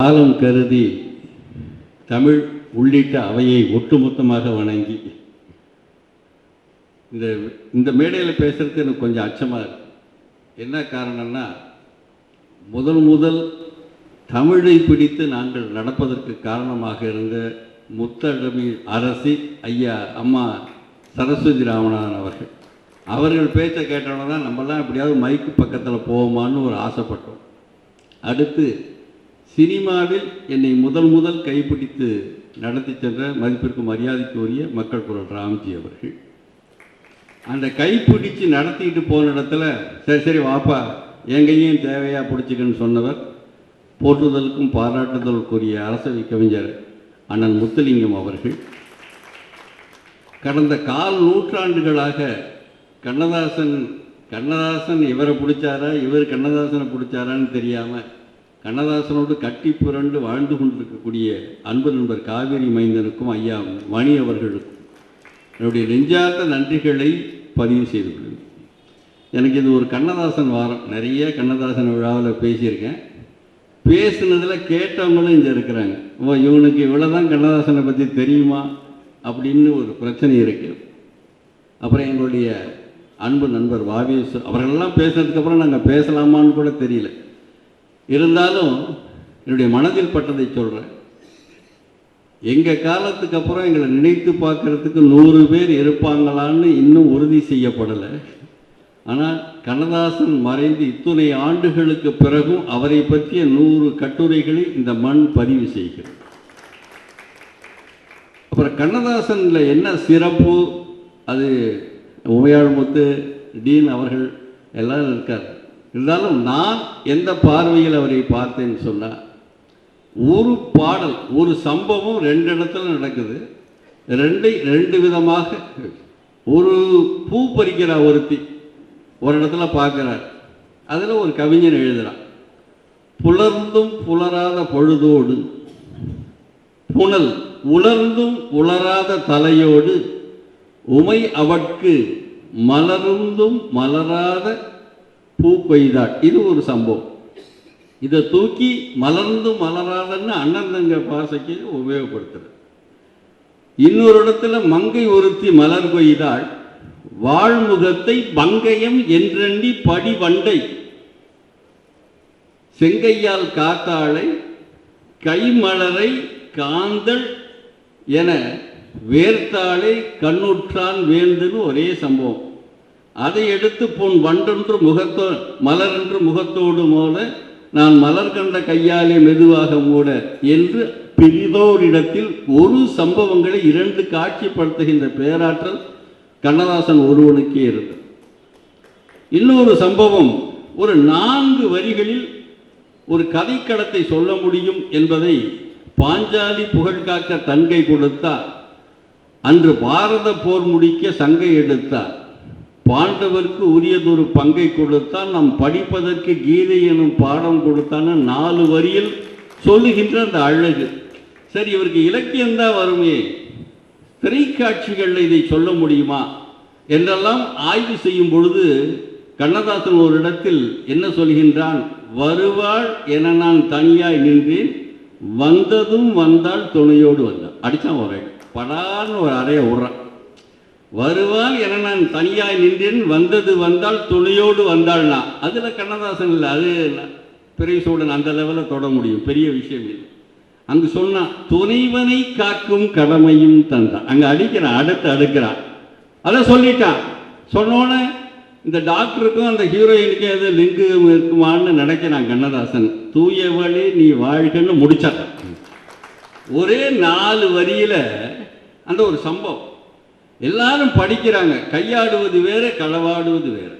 காலம் கருதி தமிழ் உள்ளிட்ட அவையை ஒட்டுமொத்தமாக வணங்கி இந்த இந்த மேடையில் பேசுகிறது எனக்கு கொஞ்சம் அச்சமாக இருக்கு. என்ன காரணம்னா முதல் முதல் தமிழை பிடித்து நாங்கள் நடப்பதற்கு காரணமாக இருந்த முத்தழமி அரசி ஐயா அம்மா சரஸ்வதி ராமநாதன் அவர்கள். அவர்கள் பேச்சை கேட்டோன்னா தான் நம்மலாம் எப்படியாவது மைக்கு பக்கத்தில் போவோமான்னு ஒரு ஆசைப்பட்டோம். அடுத்து சினிமாவில் என்னை முதல் முதல் கைப்பிடித்து நடத்தி சென்ற மதிப்பிற்கு மரியாதைக்குரிய மக்கள் குரல் ராம்ஜி அவர்கள். அந்த கைப்பிடிச்சு நடத்திட்டு போன இடத்துல சரி சரி வாப்பா எங்கேயும் தேவையாக பிடிச்சிக்கன்னு சொன்னவர் போற்றுதலுக்கும் பாராட்டுதலுக்குரிய அரசவை கவிஞர் அண்ணன் முத்துலிங்கம் அவர்கள். கடந்த கால் நூற்றாண்டுகளாக கண்ணதாசன் கண்ணதாசன் இவரை பிடிச்சாரா இவர் கண்ணதாசனை பிடிச்சாரான்னு தெரியாமல் கண்ணதாசனோடு கட்டி புரண்டு வாழ்ந்து கொண்டிருக்கக்கூடிய அன்பு நண்பர் காவேரி மைந்தனுக்கும் ஐயா மணி அவர்களுக்கும் என்னுடைய நெஞ்சார்ந்த நன்றிகளை பதிவு செய்து கொள்கிறேன். எனக்கு இது ஒரு கண்ணதாசன் வாரம். நிறைய கண்ணதாசன் விழாவில் பேசியிருக்கேன். பேசுனதில் கேட்டவங்களும் இங்கே இருக்கிறாங்க. ஓ இவனுக்கு இவ்வளோதான் கண்ணதாசனை பற்றி தெரியுமா? அப்படின்னு ஒரு பிரச்சனை இருக்குது அப்புறம் எங்களுடைய அன்பு நண்பர் வாவேஸ் அவர்களெல்லாம் பேசுனதுக்கப்புறம் நாங்கள் பேசலாமான்னு கூட தெரியல. இருந்தாலும் என்னுடைய மனதில் பட்டதை சொல்கிறேன் எங்கள் காலத்துக்கு அப்புறம் எங்களை நினைத்து பார்க்கறதுக்கு நூறு பேர் இருப்பாங்களான்னு இன்னும் உறுதி செய்யப்படலை. ஆனால் கண்ணதாசன் மறைந்து இத்துணை ஆண்டுகளுக்கு பிறகும் அவரை பற்றிய நூறு கட்டுரைகளை இந்த மண் பதிவு செய்கிறது. அப்புறம் கண்ணதாசனில் என்ன சிறப்பு? அது உமையாழ்முத்து டீன் அவர்கள் எல்லாரும் இருக்கார். இருந்தாலும் நான் எந்த பார்வையில் அவரை பார்த்தேன்னு சொன்னால் ஒரு பாடல் ஒரு சம்பவம் ரெண்டு இடத்துல நடக்குது. ரெண்டை ரெண்டு விதமாக ஒரு பூ பறிக்கிற ஒருத்தி ஒரு இடத்துல பார்க்குறார். அதில் ஒரு கவிஞன் எழுதுகிறான் புலர்ந்தும் புலராத பொழுதோடு புனல் உலர்ந்தும் உலராத தலையோடு உமை அவட்கு மலர்ந்தும் மலராத பூ கொய்தாள் இது ஒரு சம்பவம். இதை தூக்கி மலர்ந்து மலராதன்னு அண்ணன் தங்க பாசைக்கு உபயோகப்படுத்துறது. இன்னொரு இடத்துல மங்கை ஒருத்தி மலர் கொய்தாள் வாழ்முகத்தை பங்கயம் படி படிவண்டை செங்கையால் காத்தாளை கைமலரை காந்தள் என வேர்த்தாளை கண்ணுற்றான் வேந்துன்னு ஒரே சம்பவம். அதை எடுத்து பொன் வண்டொன்று முகத்தோ மலரென்று முகத்தோடு மோத நான் மலர் கண்ட கையாலே மெதுவாக மூட என்று பிரிதோரிடத்தில் ஒரு சம்பவங்களை இரண்டு காட்சிப்படுத்துகின்ற பேராற்றல் கண்ணதாசன் ஒருவனுக்கே இருந்தது. இன்னொரு சம்பவம் ஒரு நான்கு வரிகளில் ஒரு கதைக்களத்தை சொல்ல முடியும் என்பதை பாஞ்சாலி புகழ்காக்க தன்கை கொடுத்தார். அன்று பாரத போர் முடிக்க சங்கை எடுத்தார். பாண்டவருக்கு உரியதொரு பங்கை கொடுத்தான் நாம் படிப்பதற்கு கீதை எனும் பாடம் கொடுத்தான்னு நாலு வரியில் சொல்லுகின்ற அந்த அழகு. சரி இவருக்கு இலக்கியம்தான் வருமே. திரைக்காட்சிகளில் இதை சொல்ல முடியுமா? என்றெல்லாம் ஆய்வு செய்யும் பொழுது கண்ணதாசன் ஒரு இடத்தில் என்ன சொல்கின்றான்? வருவாள் என நான் தனியாய் நின்றேன். வந்ததும் வந்தால் துணையோடு வந்தான் அடித்தான் ஒரு படான்னு ஒரு அறைய விட்றான். வருவாள் என நான் தனியாய் நின்றேன் வந்தது வந்தால் துணையோடு வந்தாள்னா அதில் கண்ணதாசன் இல்லை அது பெரிய சூழன் அந்த லெவலில் தொட முடியும் பெரிய விஷயம் இல்லை அங்கு சொன்னான் துணைவனை காக்கும் கடமையும் தந்தான். அங்கே அடிக்கிறான் அடுத்து அடுக்கிறான் அதை சொல்லிட்டான். சொன்னோன்னே இந்த டாக்டருக்கும் அந்த ஹீரோயினுக்கும் எது லிங்கு இருக்குமான்னு நினைக்கிறான் கண்ணதாசன். தூயவழி நீ வாழ்கன்னு முடிச்சாட்டான். ஒரே நாலு வரியில் அந்த ஒரு சம்பவம். எல்லாரும் படிக்கிறாங்க. கையாடுவது வேறு களவாடுவது வேற.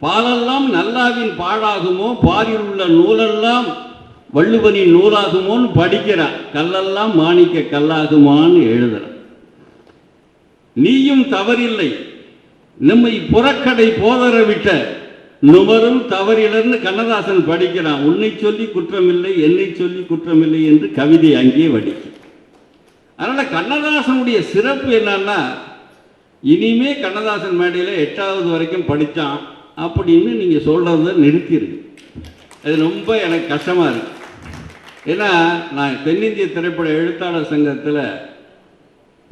பாலெல்லாம் நல்லாவின் பாழாகுமோ பாரில் உள்ள நூலெல்லாம் வள்ளுவனின் நூலாகுமோன்னு படிக்கிறான் கல்லெல்லாம் மாணிக்க கல்லாகுமான்னு எழுதுறான் நீயும் தவறில்லை. நம்மை புறக்கடை போதற விட்ட நுமரும் தவறிலர்னு கண்ணதாசன் படிக்கிறான். உன்னை சொல்லி குற்றமில்லை என்னை சொல்லி குற்றமில்லை என்று கவிதை அங்கே வடிக்கும். அதனால் கண்ணதாசனுடைய சிறப்பு என்னன்னா இனிமே கண்ணதாசன் மேடையில் எட்டாவது வரைக்கும் படித்தான் அப்படின்னு நீங்கள் சொல்கிறத நிறுத்திடுங்க அது ரொம்ப எனக்கு கஷ்டமாக இருக்கு. ஏன்னா நான் தென்னிந்திய திரைப்பட எழுத்தாளர் சங்கத்தில்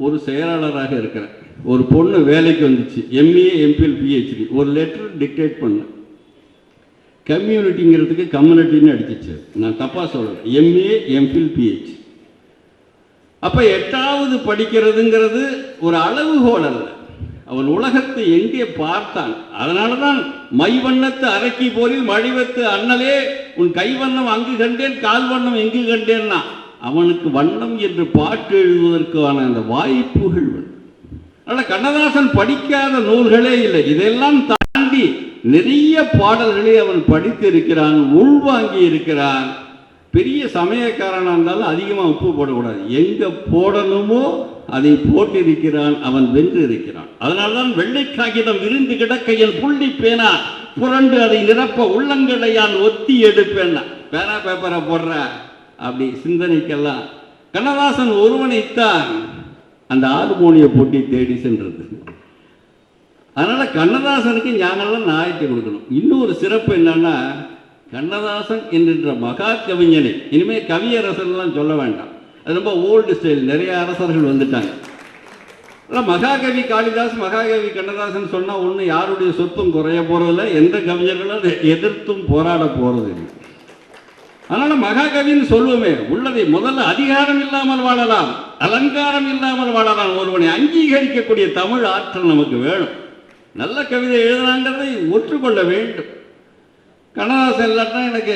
ஒரு செயலாளராக இருக்கிறேன். ஒரு பொண்ணு வேலைக்கு வந்துச்சு. எம்ஏ எம்பிஎல் பிஹெச்டி ஒரு லெட்டர் டிக்டேட் பண்ணேன். கம்யூனிட்டிங்கிறதுக்கு கம்யூனிட்டின்னு அடிச்சிச்சு. நான் தப்பாக சொல்கிறேன் எம்ஏ எம்பிஎல் பிஹெச் அப்போ எட்டாவது படிக்கிறதுங்கிறது ஒரு அளவுகோல் அல்ல. அவன் உலகத்தை எங்கே பார்த்தான் அதனால தான் மைவண்ணத்து அரக்கி போரில் மழிவத்து அண்ணலே உன் கைவண்ணம் அங்கு கண்டேன் கால் வண்ணம் எங்கு கண்டேன்னா அவனுக்கு வண்ணம் என்று பாட்டு எழுதுவதற்கான அந்த வாய்ப்புகள் அதனால் கண்ணதாசன் படிக்காத நூல்களே இல்லை. இதெல்லாம் தாண்டி நிறைய பாடல்களை அவன் படித்திருக்கிறான் உள்வாங்கி இருக்கிறான் பெரிய சமயக்காரனாக இருந்தாலும் அதிகமாக உப்பு போடக்கூடாது. எங்கே போடணுமோ அதை போட்டிருக்கிறான் அவன் வென்று இருக்கிறான் அதனால தான் வெள்ளை காகிதம் விரிந்து கிடக்க என் புள்ளி பேனா புரண்டு அதை நிரப்ப உள்ளங்கடையால் ஒத்தி எடுப்பேன்னா பேனா பேப்பரை போடுற அப்படி சிந்தனைக்கெல்லாம் கண்ணதாசன் ஒருவனைத்தான் அந்த ஹார்மோனிய போட்டி தேடி சென்றது. அதனால் கண்ணதாசனுக்கு ஞானெல்லாம் நாயத்தை கொடுக்கணும். இன்னொரு சிறப்பு என்னன்னா கண்ணதாசன் என்கின்ற மகா கவிஞனை. இனிமேல் கவியரசன்லாம் சொல்ல வேண்டாம். அது ரொம்ப ஓல்டு ஸ்டைல் நிறைய அரசர்கள் வந்துட்டாங்க. ஆனால் மகாகவி காளிதாஸ் மகாகவி கண்ணதாசன் சொன்னால் ஒன்றும் யாருடைய சொத்தும் குறைய போகிறதில்ல எந்த கவிஞர்களும் அதை எதிர்த்தும் போராட போகிறது இல்லை. அதனால மகாகவின்னு சொல்லுவோமே உள்ளதை முதல்ல அதிகாரம் இல்லாமல் வாழலாம் அலங்காரம் இல்லாமல் வாழலாம். ஒருவனை அங்கீகரிக்கக்கூடிய தமிழ் ஆற்றல் நமக்கு வேணும். நல்ல கவிதை எழுதுனாங்கிறதை ஒற்றுக்கொள்ள வேண்டும். கண்ணதாசன் இல்லாட்டா எனக்கு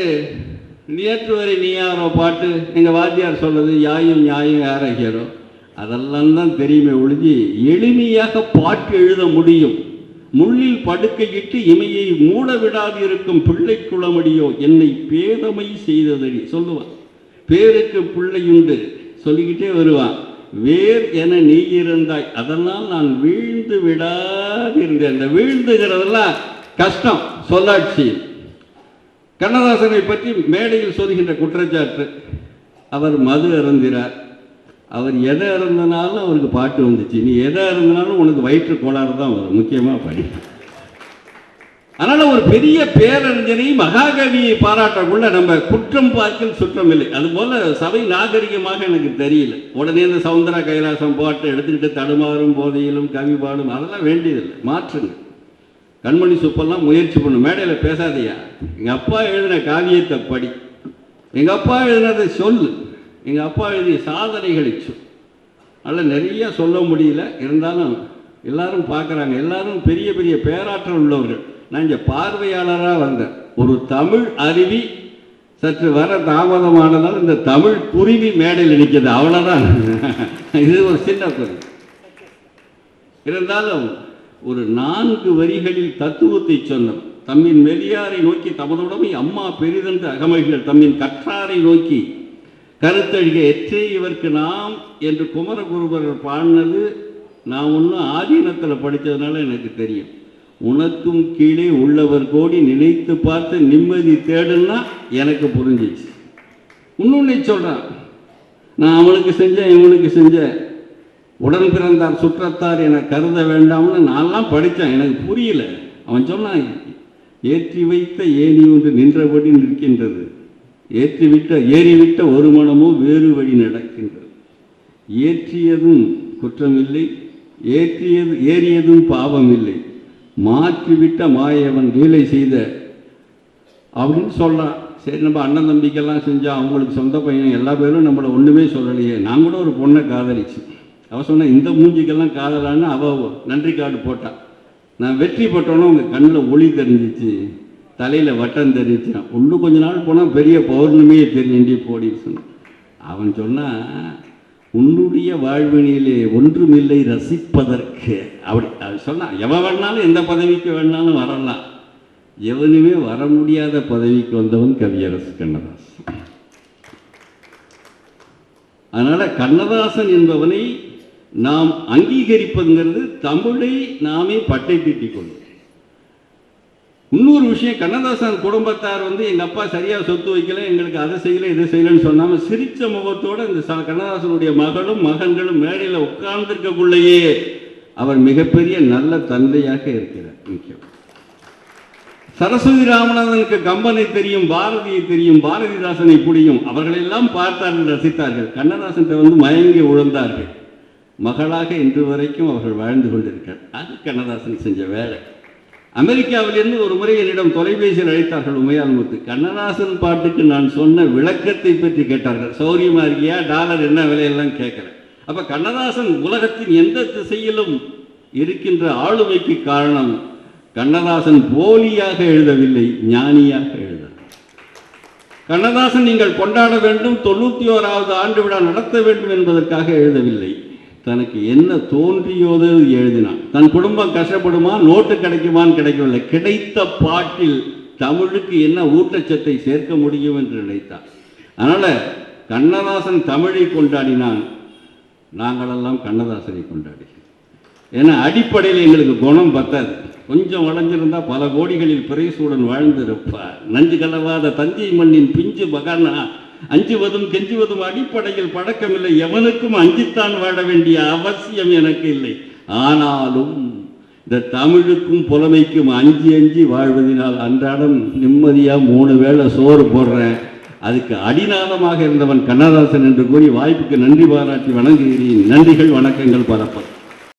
நேற்று வரை நீ யாரோ பாட்டு எங்கள் வாத்தியார் சொல்றது யாயும் நியாயம் யார அதெல்லாம் தான் தெரியுமே ஒழிஞ்சு எளிமையாக பாட்டு எழுத முடியும். முள்ளில் படுக்கையிட்டு இமையை மூட விடாது இருக்கும் பிள்ளை குளமடியோ? என்னை பேதமை செய்ததடி. சொல்லுவான் பேருக்கு பிள்ளையுண்டு சொல்லிக்கிட்டே வருவான் வேர் என நீ இருந்தாய். அதெல்லாம் நான் வீழ்ந்து விடாதிருந்தேன். அந்த வீழ்ந்துகிறதெல்லாம் கஷ்டம். சொல்லாட்சி. கண்ணதாசனை பற்றி மேடையில் சொல்கின்ற குற்றச்சாட்டு. அவர் மது அருந்தினார். அவர் எதை அருந்தினாலும் அவருக்கு பாட்டு வந்துச்சு. நீ எதை அருந்தினாலும் உனக்கு வயிற்று கோளாறு தான் வரும். முக்கியமாக படி. அதனால் ஒரு பெரிய பேரறிஞரை மகாகவியை பாராட்டக்குள்ள நம்ம குற்றம் பார்க்கும் சுற்றம் இல்லை. அதுபோல் சபை நாகரிகமாக எனக்கு தெரியல. உடனே இந்த சவுந்தர கைலாசம் போட்டு எடுத்துக்கிட்டு தடுமாறும் போதையிலும் கவி பாடும் அதெல்லாம் வேண்டியதில்லை. மாற்றுங்கள். கண்மணி சுப்பெல்லாம் முயற்சி பண்ணும் மேடையில் பேசாதையா. எங்கள் அப்பா எழுதின காவியத்தை படி. எங்கள் அப்பா எழுதினதை சொல்லு. எங்கள் அப்பா எழுதிய சாதனைகளை சொல். அதில் நிறையா சொல்ல முடியல. இருந்தாலும் எல்லாரும் பார்க்குறாங்க. எல்லாரும் பெரிய பெரிய பேராற்றல் உள்ளவர்கள். நான் இங்கே பார்வையாளராக வந்தேன். ஒரு தமிழ் அருவி சற்று வர தாமதமானதால் இந்த தமிழ் குருவி மேடையில் நிற்கிறது அவ்வளோதான் இது ஒரு சின்ன குருவி. இருந்தாலும் ஒரு நான்கு வரிகளில் தத்துவத்தை சொன்னோம் தம்மின் மெலியாரை நோக்கி தமதுடமை அம்மா பெரிதென்று அகமகிகள் தம்மின் கற்றாரை நோக்கி கருத்தழிக எற்றே இவர்க்கு நாம்? என்று குமரகுருபரர் பாடினது நான் ஒன்றும் ஆதீனத்தில் படித்ததுனால எனக்கு தெரியும். உனக்கும் கீழே உள்ளவர் கோடி நினைத்து பார்த்து நிம்மதி தேடுன்னா எனக்கு புரிஞ்சிச்சு. இன்னொன்னை சொல்கிறான் நான் அவனுக்கு செஞ்சேன் இவனுக்கு செஞ்சேன். உடன் பிறந்தார் சுற்றத்தார் என கருத வேண்டாம்னு நான்லாம் படித்தேன். எனக்கு புரியல. அவன் சொன்னான் ஏற்றி வைத்த ஏணி ஒன்று நின்றபடி நிற்கின்றது. ஏற்றிவிட்ட ஏறிவிட்ட ஒரு மனமோ வேறு வழி நடக்கின்றது. ஏற்றியதும் குற்றமில்லை ஏற்றியது ஏறியதும் பாவமில்லை. மாற்றிவிட்ட மாயவன் லீலை செய்த அப்படின்னு சொல்கிறான் சரி நம்ம அண்ணன் தம்பிக்கெல்லாம் செஞ்சால் அவங்களுக்கு சொந்த பையன் எல்லா பேரும் நம்மளை ஒன்றுமே சொல்லலையே. நான் கூட ஒரு பொண்ணை காதலிச்சு அவள் சொன்ன இந்த மூஞ்சிக்கெல்லாம் காதலான்னு அவள் நன்றி கார்டு போட்டான் நான் வெற்றி போட்டோன்னே உங்கள் கண்ணில் ஒளி தெரிஞ்சிச்சு தலையில் வட்டம் தெரிஞ்சிச்சு. இன்னும் கொஞ்ச நாள் போனால் பெரிய பௌர்ணமியே தெரிஞ்சு போடின்னு சொன்னான். அவன் சொன்னான் உன்னுடைய வாழ்வினிலே ஒன்றுமில்லை ரசிப்பதற்கு. அப்படி அது சொன்னான் எவன் வேணாலும் எந்த பதவிக்கு வேணாலும் வரலாம். எவனுமே வர முடியாத பதவிக்கு வந்தவன் கவியரசு கண்ணதாசன். அதனால் கண்ணதாசன் என்பவனை நாம் அங்கீகரிப்பதுங்கிறது தமிழை நாமே பட்டை தீட்டிக் கொள்ளும் இன்னொரு விஷயம் கண்ணதாசன் குடும்பத்தார் வந்து எங்கள் அப்பா சரியாக சொத்து வைக்கல எங்களுக்கு அதை செய்யலை இதை செய்யலைன்னு சொன்னாமல் சிரித்த முகத்தோடு இந்த ச- கண்ணதாசனுடைய மகளும் மகன்களும் மேடையில் உட்கார்ந்துருக்கக்குள்ளேயே அவர் மிகப்பெரிய நல்ல தந்தையாக இருக்கிறார். முக்கியம். சரஸ்வதி ராமநாதனுக்கு கம்பனை தெரியும் பாரதியை தெரியும் பாரதிதாசனை புரியும். அவர்களெல்லாம் பார்த்தார்கள் ரசித்தார்கள். கண்ணதாசன் வந்து மயங்கி உழந்தார்கள். மகளாக இன்று வரைக்கும் அவர்கள் வாழ்ந்து கொண்டிருக்கிறார் அது கண்ணதாசன் செஞ்ச வேலை. அமெரிக்காவிலிருந்து ஒரு முறை என்னிடம் தொலைபேசியில் அழைத்தார்கள் உமையால் முத்து கண்ணதாசன் பாட்டுக்கு நான் சொன்ன விளக்கத்தை பற்றி கேட்டார்கள். சௌரியமா இருக்கியா? டாலர் என்ன விலையெல்லாம் கேட்குறேன் அப்ப கண்ணதாசன் உலகத்தின் எந்த திசையிலும் இருக்கின்ற ஆளுமைக்கு காரணம் கண்ணதாசன் போலியாக எழுதவில்லை ஞானியாக எழுத கண்ணதாசன் நீங்கள் கொண்டாட வேண்டும் தொண்ணூத்தி ஓராவது ஆண்டு விழா நடத்த வேண்டும் என்பதற்காக எழுதவில்லை. தனக்கு என்ன தோன்றியோது எழுதினான். தன் குடும்பம் கஷ்டப்படுமா? நோட்டு கிடைக்குமான்னு கிடைக்கவில்லை. கிடைத்த பாட்டில் தமிழுக்கு என்ன ஊட்டச்சத்தை சேர்க்க முடியும் என்று நினைத்தான். அதனால கண்ணதாசன் தமிழை கொண்டாடினான். நாங்களெல்லாம் கண்ணதாசனை கொண்டாடி ஏன்னா அடிப்படையில் எங்களுக்கு குணம் பத்தாது. கொஞ்சம் வளைஞ்சிருந்தா பல கோடிகளில் பிரைசூடன் வாழ்ந்திருப்பார். நஞ்சு கலவாத தஞ்சை மண்ணின் பிஞ்சு மகானா அஞ்சுவதும் கெஞ்சுவதும் அடிப்படையில் பழக்கமில்லை. எவனுக்கும் அஞ்சித்தான் வாழ வேண்டிய அவசியம் எனக்கு இல்லை. ஆனாலும் இந்த தமிழுக்கும் புலமைக்கும் அஞ்சு அஞ்சி வாழ்வதினால் அன்றாடம் நிம்மதியாக மூணு வேளை சோறு போடுறேன். அதுக்கு அடிநாதமாக இருந்தவன் கண்ணதாசன் என்று கூறி வாய்ப்புக்கு நன்றி பாராட்டி வணங்குகிறேன். நன்றிகள் வணக்கங்கள் பரப்ப